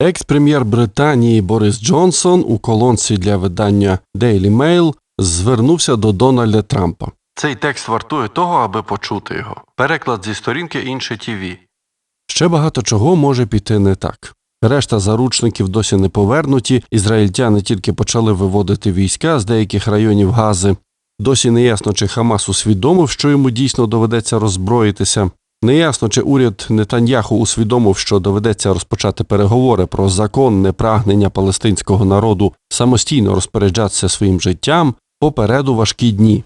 Екс-прем'єр Британії Борис Джонсон у колонці для видання Daily Mail звернувся до Дональда Трампа. Цей текст вартує того, аби почути його. Переклад зі сторінки інше ТІВІ. Ще багато чого може піти не так. Решта заручників досі не повернуті. Ізраїльтяни тільки почали виводити війська з деяких районів Гази. Досі не ясно, чи Хамас усвідомив, що йому дійсно доведеться роззброїтися. Неясно, чи уряд Нетаньяху усвідомив, що доведеться розпочати переговори про законне прагнення палестинського народу самостійно розпоряджатися своїм життям попереду важкі дні.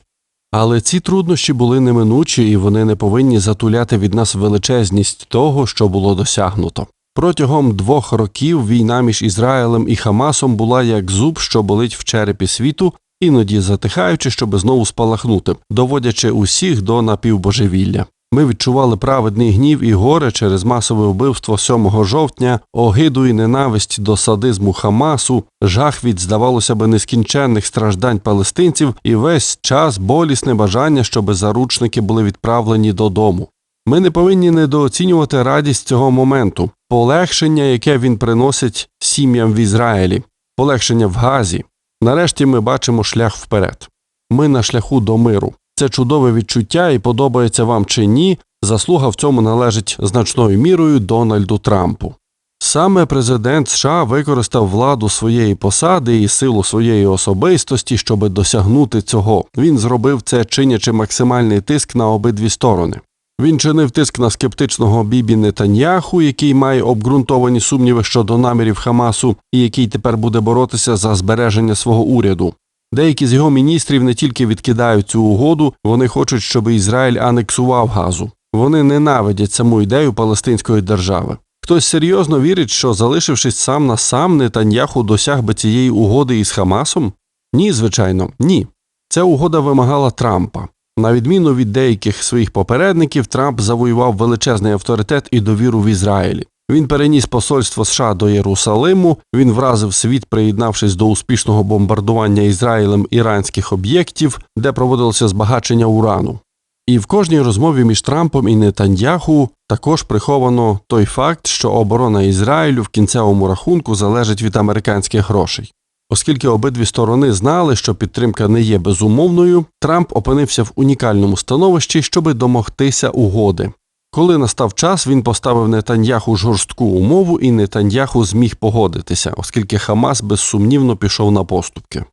Але ці труднощі були неминучі, і вони не повинні затуляти від нас величезність того, що було досягнуто. Протягом двох років війна між Ізраїлем і Хамасом була як зуб, що болить в черепі світу, іноді затихаючи, щоби знову спалахнути, доводячи усіх до напівбожевілля. Ми відчували праведний гнів і горе через масове вбивство 7 жовтня, огиду і ненависть до садизму Хамасу, жах від, здавалося би, нескінченних страждань палестинців і весь час болісне бажання, щоб заручники були відправлені додому. Ми не повинні недооцінювати радість цього моменту, полегшення, яке він приносить сім'ям в Ізраїлі, полегшення в Газі. Нарешті ми бачимо шлях вперед. Ми на шляху до миру. Це чудове відчуття, і подобається вам чи ні, заслуга в цьому належить значною мірою Дональду Трампу. Саме президент США використав владу своєї посади і силу своєї особистості, щоб досягнути цього. Він зробив це, чинячи максимальний тиск на обидві сторони. Він чинив тиск на скептичного Бібі Нетаньяху, який має обґрунтовані сумніви щодо намірів Хамасу і який тепер буде боротися за збереження свого уряду. Деякі з його міністрів не тільки відкидають цю угоду, вони хочуть, щоб Ізраїль анексував газу. Вони ненавидять саму ідею Палестинської держави. Хтось серйозно вірить, що залишившись сам на сам, Нетаньяху досяг би цієї угоди із Хамасом? Ні, звичайно, ні. Ця угода вимагала Трампа. На відміну від деяких своїх попередників, Трамп завоював величезний авторитет і довіру в Ізраїлі. Він переніс посольство США до Єрусалиму. Він вразив світ, приєднавшись до успішного бомбардування Ізраїлем іранських об'єктів, де проводилося збагачення урану. І в кожній розмові між Трампом і Нетаньяху також приховано той факт, що оборона Ізраїлю в кінцевому рахунку залежить від американських грошей. Оскільки обидві сторони знали, що підтримка не є безумовною, Трамп опинився в унікальному становищі, щоби домогтися угоди. Коли настав час, він поставив Нетаньяху жорстку умову, і Нетаньяху зміг погодитися, оскільки Хамас безсумнівно пішов на поступки.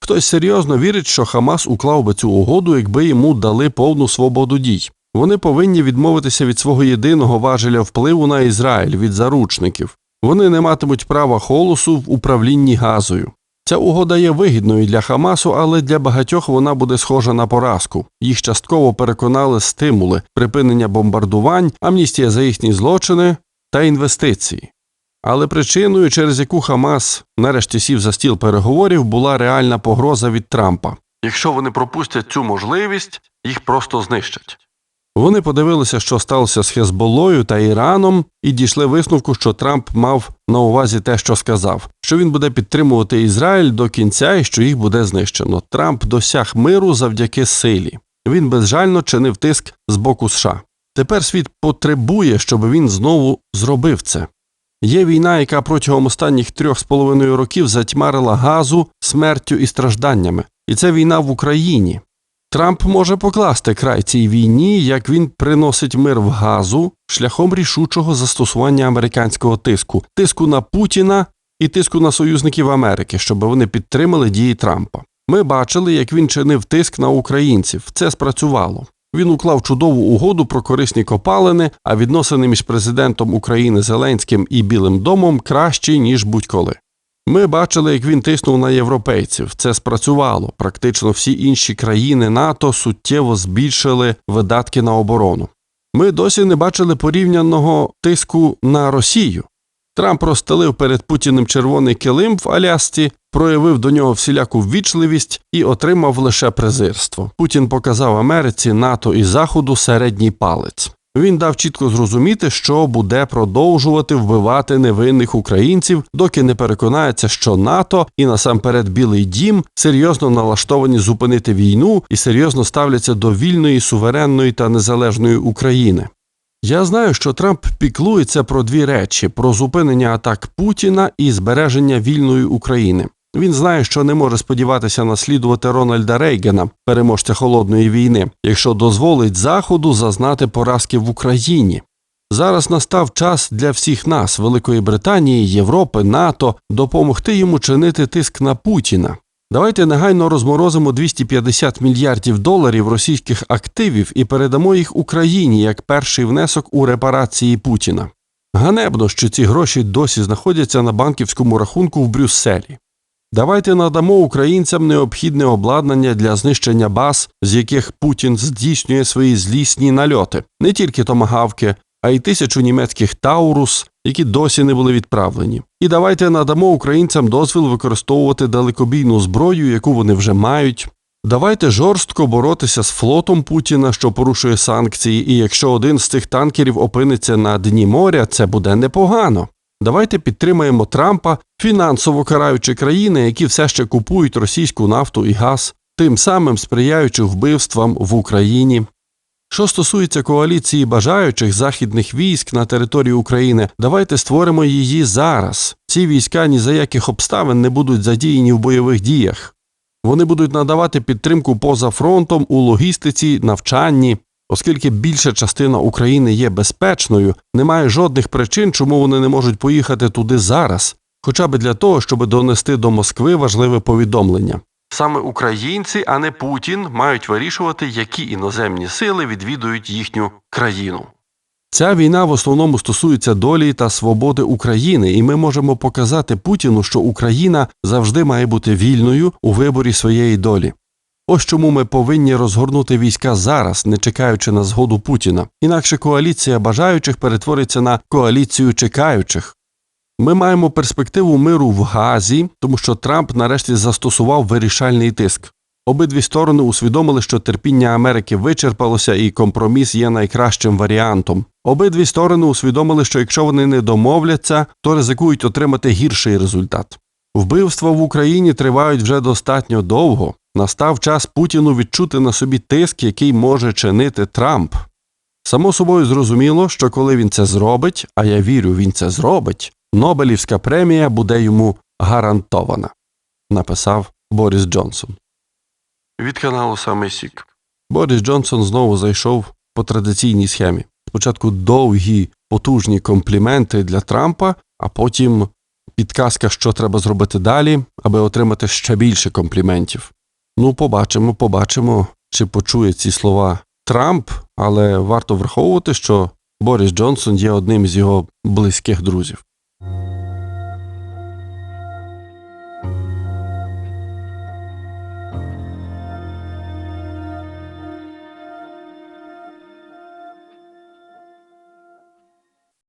Хтось серйозно вірить, що Хамас уклав би цю угоду, якби йому дали повну свободу дій. Вони повинні відмовитися від свого єдиного важеля впливу на Ізраїль від заручників. Вони не матимуть права холосу в управлінні газою. Ця угода є вигідною для Хамасу, але для багатьох вона буде схожа на поразку. Їх частково переконали стимули, припинення бомбардувань, амністія за їхні злочини та інвестиції. Але причиною, через яку Хамас нарешті сів за стіл переговорів, була реальна погроза від Трампа. Якщо вони пропустять цю можливість, їх просто знищать. Вони подивилися, що сталося з Хезболою та Іраном, і дійшли висновку, що Трамп мав на увазі те, що сказав, що він буде підтримувати Ізраїль до кінця і що їх буде знищено. Трамп досяг миру завдяки силі. Він безжально чинив тиск з боку США. Тепер світ потребує, щоб він знову зробив це. Є війна, яка протягом останніх трьох з половиною років затьмарила газу смертю і стражданнями, і це війна в Україні. Трамп може покласти край цій війні, як він приносить мир в газу шляхом рішучого застосування американського тиску, тиску на Путіна і тиску на союзників Америки, щоб вони підтримали дії Трампа. Ми бачили, як він чинив тиск на українців. Це спрацювало. Він уклав чудову угоду про корисні копалини, а відносини між президентом України Зеленським і Білим домом кращі ніж будь-коли. Ми бачили, як він тиснув на європейців. Це спрацювало. Практично всі інші країни НАТО суттєво збільшили видатки на оборону. Ми досі не бачили порівняного тиску на Росію. Трамп розстелив перед Путіним червоний килим в Алясці, проявив до нього всіляку ввічливість і отримав лише презирство. Путін показав Америці, НАТО і Заходу середній палець. Він дав чітко зрозуміти, що буде продовжувати вбивати невинних українців, доки не переконається, що НАТО і насамперед Білий Дім серйозно налаштовані зупинити війну і серйозно ставляться до вільної, суверенної та незалежної України. Я знаю, що Трамп піклується про дві речі: про зупинення атак Путіна і збереження вільної України. Він знає, що не може сподіватися наслідувати Рональда Рейгана, переможця холодної війни, якщо дозволить Заходу зазнати поразки в Україні. Зараз настав час для всіх нас, Великої Британії, Європи, НАТО, допомогти йому чинити тиск на Путіна. Давайте негайно розморозимо 250 мільярдів доларів російських активів і передамо їх Україні як перший внесок у репарації Путіна. Ганебно, що ці гроші досі знаходяться на банківському рахунку в Брюсселі. Давайте надамо українцям необхідне обладнання для знищення баз, з яких Путін здійснює свої злісні нальоти, не тільки томагавки, а й тисячу німецьких Таурус, які досі не були відправлені. І давайте надамо українцям дозвіл використовувати далекобійну зброю, яку вони вже мають. Давайте жорстко боротися з флотом Путіна, що порушує санкції, і якщо один з цих танкерів опиниться на дні моря, це буде непогано. Давайте підтримаємо Трампа, фінансово караючи країни, які все ще купують російську нафту і газ, тим самим сприяючи вбивствам в Україні. Що стосується коаліції бажаючих західних військ на території України, давайте створимо її зараз. Ці війська ні за яких обставин не будуть задіяні в бойових діях. Вони будуть надавати підтримку поза фронтом у логістиці, навчанні. Оскільки більша частина України є безпечною, немає жодних причин, чому вони не можуть поїхати туди зараз, хоча б для того, щоб донести до Москви важливе повідомлення. Саме українці, а не Путін, мають вирішувати, які іноземні сили відвідують їхню країну. Ця війна в основному стосується долі та свободи України, і ми можемо показати Путіну, що Україна завжди має бути вільною у виборі своєї долі. Ось чому ми повинні розгорнути війська зараз, не чекаючи на згоду Путіна. Інакше коаліція бажаючих перетвориться на коаліцію чекаючих. Ми маємо перспективу миру в Газі, тому що Трамп нарешті застосував вирішальний тиск. Обидві сторони усвідомили, що терпіння Америки вичерпалося і компроміс є найкращим варіантом. Обидві сторони усвідомили, що якщо вони не домовляться, то ризикують отримати гірший результат. Вбивства в Україні тривають вже достатньо довго. Настав час Путіну відчути на собі тиск, який може чинити Трамп. Само собою зрозуміло, що коли він це зробить, а я вірю, він це зробить, Нобелівська премія буде йому гарантована, написав Борис Джонсон. Від каналу Саме Сік. Борис Джонсон знову зайшов по традиційній схемі. Спочатку довгі, потужні компліменти для Трампа, а потім підказка, що треба зробити далі, аби отримати ще більше компліментів. Ну, побачимо, побачимо, чи почує ці слова Трамп, але варто враховувати, що Борис Джонсон є одним з його близьких друзів.